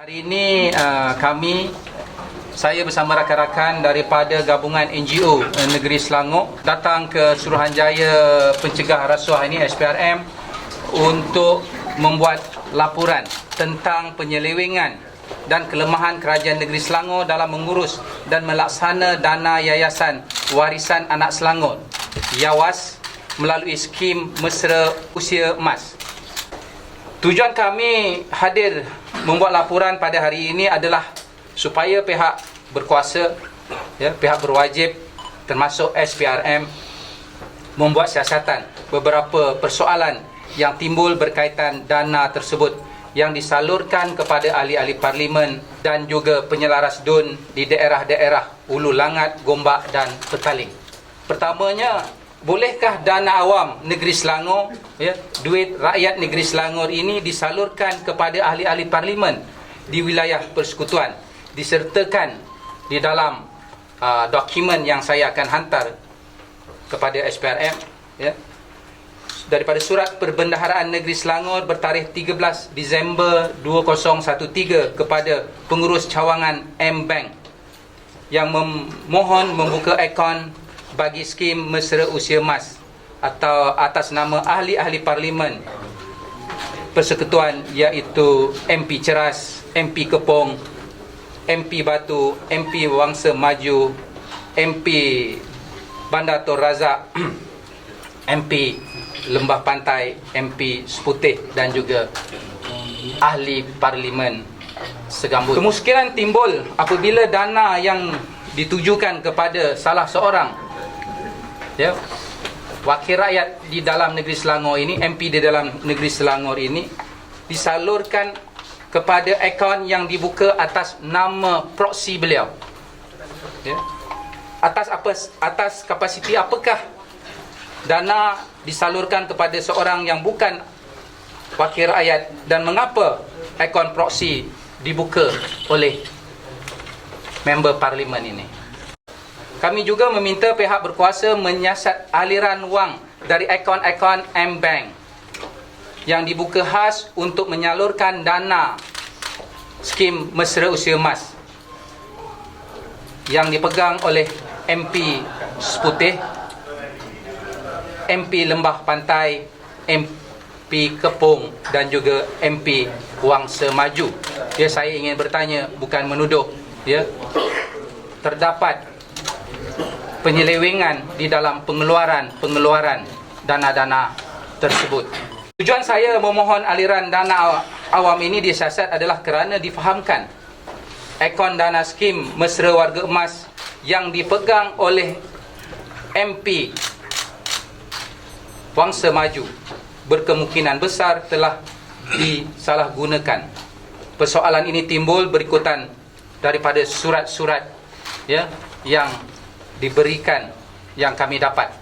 Hari ini uh, kami saya bersama rakan-rakan daripada gabungan NGO uh, Negeri Selangor datang ke Suruhanjaya Pencegah Rasuah ini SPRM untuk membuat laporan tentang penyelewengan dan kelemahan kerajaan negeri Selangor dalam mengurus dan melaksana dana Yayasan Warisan Anak Selangor YAWAS melalui skim mesra usia emas. Tujuan kami hadir membuat laporan pada hari ini adalah supaya pihak berkuasa, ya, pihak berwajib termasuk SPRM membuat siasatan beberapa persoalan yang timbul berkaitan dana tersebut yang disalurkan kepada ahli-ahli parlimen dan juga penyelaras DUN di daerah-daerah Ulu Langat, Gombak dan Petaling. Pertamanya, bolehkah dana awam negeri Selangor, ya, duit rakyat negeri Selangor ini disalurkan kepada ahli-ahli parlimen di wilayah persekutuan, disertakan di dalam uh, dokumen yang saya akan hantar kepada SPRM, ya, daripada surat perbendaharaan negeri Selangor bertarikh 13 Disember 2013 kepada pengurus cawangan M Bank yang memohon membuka akaun bagi skim mesra usia emas atau atas nama ahli-ahli parlimen persekutuan iaitu MP Ceras, MP Kepong, MP Batu, MP Wangsa Maju, MP Bandar Tor Razak, MP Lembah Pantai, MP Seputih dan juga ahli parlimen segambut. Kemungkinan timbul apabila dana yang ditujukan kepada salah seorang ya wakil rakyat di dalam negeri Selangor ini, MP di dalam negeri Selangor ini disalurkan kepada akaun yang dibuka atas nama proksi beliau. Ya. Atas apa atas kapasiti apakah dana disalurkan kepada seorang yang bukan wakil rakyat dan mengapa akaun proksi dibuka oleh member parlimen ini. Kami juga meminta pihak berkuasa menyiasat aliran wang dari akaun-akaun M-Bank yang dibuka khas untuk menyalurkan dana skim mesra usia emas yang dipegang oleh MP Seputih, MP Lembah Pantai, MP Kepong dan juga MP Wangsa Maju. Ya saya ingin bertanya bukan menuduh ya. Terdapat penyelewengan di dalam pengeluaran-pengeluaran dana-dana tersebut. Tujuan saya memohon aliran dana awam ini disiasat adalah kerana difahamkan akaun dana skim mesra warga emas yang dipegang oleh MP Wangsa Maju berkemungkinan besar telah disalahgunakan. Persoalan ini timbul berikutan daripada surat-surat ya yang diberikan yang kami dapat.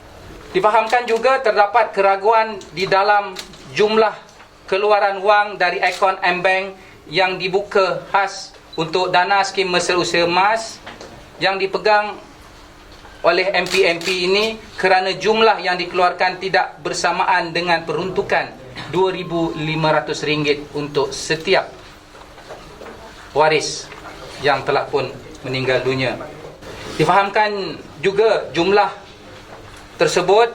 Difahamkan juga terdapat keraguan di dalam jumlah keluaran wang dari akaun M-Bank yang dibuka khas untuk dana skim mesra usia emas yang dipegang oleh MP-MP ini kerana jumlah yang dikeluarkan tidak bersamaan dengan peruntukan RM2,500 untuk setiap waris yang telah pun meninggal dunia. Difahamkan juga jumlah tersebut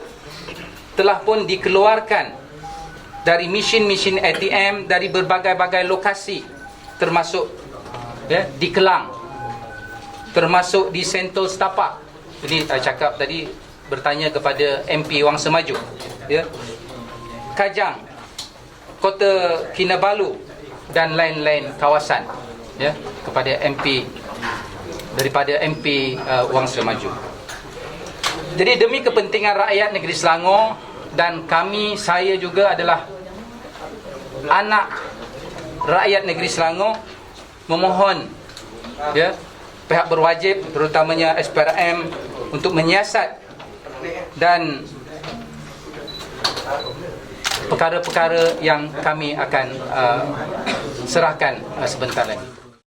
telah pun dikeluarkan dari mesin-mesin ATM dari berbagai-bagai lokasi termasuk ya, di Kelang termasuk di Sentul Setapak jadi saya cakap tadi bertanya kepada MP Wangsa Maju ya. Kajang Kota Kinabalu dan lain-lain kawasan ya kepada MP daripada MP uh, Wangsa Maju. Jadi demi kepentingan rakyat negeri Selangor dan kami saya juga adalah anak rakyat negeri Selangor memohon ya pihak berwajib terutamanya SPRM untuk menyiasat dan perkara-perkara yang kami akan uh, serahkan uh, sebentar lagi.